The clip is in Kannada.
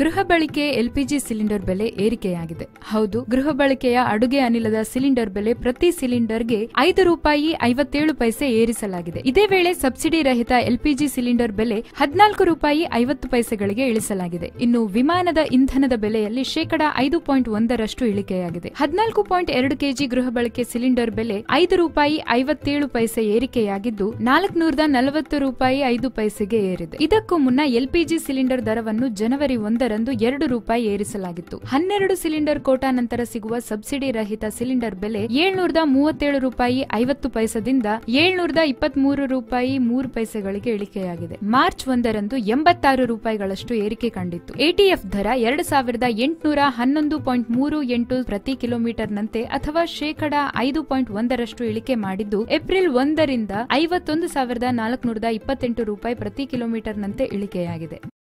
ಗೃಹ ಬಳಕೆ ಎಲ್ಪಿಜಿ ಸಿಲಿಂಡರ್ ಬೆಲೆ ಏರಿಕೆಯಾಗಿದೆ. ಹೌದು, ಗೃಹ ಬಳಕೆಯ ಅಡುಗೆ ಅನಿಲದ ಸಿಲಿಂಡರ್ ಬೆಲೆ ಪ್ರತಿ ಸಿಲಿಂಡರ್ಗೆ ಐದು ರೂಪಾಯಿ ಐವತ್ತೇಳು ಪೈಸೆ ಏರಿಸಲಾಗಿದೆ. ಇದೇ ವೇಳೆ ಸಬ್ಸಿಡಿ ರಹಿತ ಎಲ್ಪಿಜಿ ಸಿಲಿಂಡರ್ ಬೆಲೆ ಹದಿನಾಲ್ಕು ರೂಪಾಯಿ ಐವತ್ತು ಪೈಸೆಗಳಿಗೆ ಇಳಿಸಲಾಗಿದೆ. ಇನ್ನು ವಿಮಾನದ ಇಂಧನದ ಬೆಲೆಯಲ್ಲಿ ಶೇಕಡಾ ಐದು ಪಾಯಿಂಟ್ ಒಂದರಷ್ಟು ಇಳಿಕೆಯಾಗಿದೆ. ಹದಿನಾಲ್ಕು ಪಾಯಿಂಟ್ ಎರಡು ಕೆಜಿ ಗೃಹ ಬಳಕೆ ಸಿಲಿಂಡರ್ ಬೆಲೆ ಐದು ರೂಪಾಯಿ ಐವತ್ತೇಳು ಪೈಸೆ ಏರಿಕೆಯಾಗಿದ್ದು ನಾಲ್ಕುನೂರದ ನಲವತ್ತು ರೂಪಾಯಿ ಐದು ಪೈಸೆಗೆ ಏರಿದೆ. ಇದಕ್ಕೂ ಮುನ್ನ ಎಲ್ಪಿಜಿ ಸಿಲಿಂಡರ್ ದರವನ್ನು ಜನವರಿ ಒಂದರಂದು ಎರಡು ರೂಪಾಯಿ ಏರಿಸಲಾಗಿತ್ತು. ಹನ್ನೆರಡು ಸಿಲಿಂಡರ್ ಕೋಟಾ ನಂತರ ಸಿಗುವ ಸಬ್ಸಿಡಿ ರಹಿತ ಸಿಲಿಂಡರ್ ಬೆಲೆ ಏಳ್ನೂರದ ಮೂವತ್ತೇಳು ರೂಪಾಯಿ ಐವತ್ತು ಪೈಸದಿಂದ ಏಳ್ನೂರದ ಇಪ್ಪತ್ಮೂರು ರೂಪಾಯಿ ಮೂರು ಪೈಸೆಗಳಿಗೆ ಇಳಿಕೆಯಾಗಿದೆ. ಮಾರ್ಚ್ ಒಂದರಂದು ಎಂಬತ್ತಾರು ರೂಪಾಯಿಗಳಷ್ಟು ಏರಿಕೆ ಕಂಡಿತ್ತು. ಎಟಿಎಫ್ ದರ ಎರಡು ಸಾವಿರದ ಎಂಟುನೂರ ಹನ್ನೊಂದು ಪಾಯಿಂಟ್ ಮೂರು ಎಂಟು ಪ್ರತಿ ಕಿಲೋಮೀಟರ್ನಂತೆ ಅಥವಾ ಶೇಕಡಾ ಐದು ಪಾಯಿಂಟ್ ಒಂದರಷ್ಟು ಇಳಿಕೆ ಮಾಡಿದ್ದು, ಏಪ್ರಿಲ್ ಒಂದರಿಂದ ಐವತ್ತೊಂದು ಸಾವಿರದ ನಾಲ್ಕುನೂರದ ಇಪ್ಪತ್ತೆಂಟು ರೂಪಾಯಿ ಪ್ರತಿ ಕಿಲೋಮೀಟರ್ ನಂತೆ ಇಳಿಕೆಯಾಗಿದೆ.